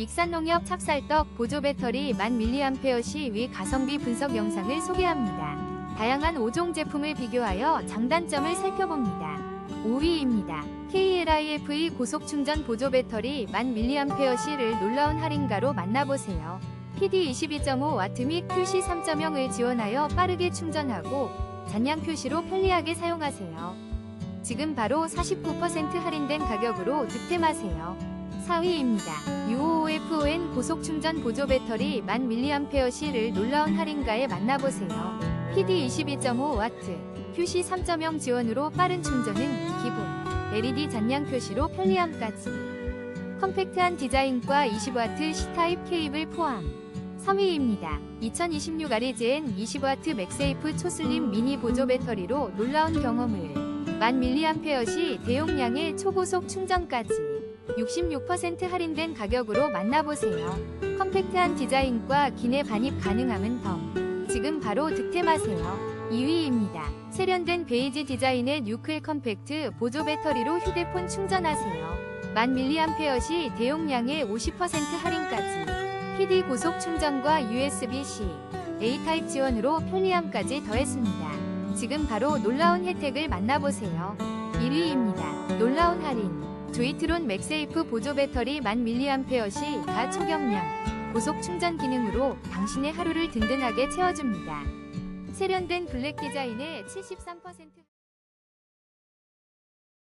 익산농협 찹쌀떡 보조 배터리 1000mAh 위 가성비 분석 영상을 소개합니다. 다양한 5종 제품을 비교하여 장단점을 살펴봅니다. 5위입니다. KLIFE 고속 충전 보조 배터리 1000mAh를 놀라운 할인가로 만나보세요. PD 22.5W 및 QC 3.0을 지원하여 빠르게 충전하고 잔량 표시로 편리하게 사용하세요. 지금 바로 49% 할인된 가격으로 득템하세요. 4위입니다. UOFON 고속 충전 보조 배터리 1000mAh를 놀라운 할인가에 만나보세요. PD 22.5W, QC 3.0 지원으로 빠른 충전은 기본, LED 잔량 표시로 편리함까지. 컴팩트한 디자인과 20W C타입 케이블 포함. 3위입니다. 2026 아리즈엔 20W 맥세이프 초슬림 미니 보조 배터리로 놀라운 경험을 1000mAh 대용량의 초고속 충전까지 66% 할인된 가격으로 만나보세요. 컴팩트한 디자인과 기내 반입 가능함은 덤. 지금 바로 득템하세요. 2위입니다. 세련된 베이지 디자인의 뉴클 컴팩트 보조 배터리로 휴대폰 충전하세요. 1000mAh 대용량의 50% 할인까지. PD 고속 충전과 USB-C, A 타입 지원으로 편리함까지 더했습니다. 지금 바로 놀라운 혜택을 만나보세요. 1위입니다. 놀라운 할인. 조이트론 맥세이프 보조 배터리 1000mAh 가 초경량, 고속 충전 기능으로 당신의 하루를 든든하게 채워줍니다. 세련된 블랙 디자인의 73%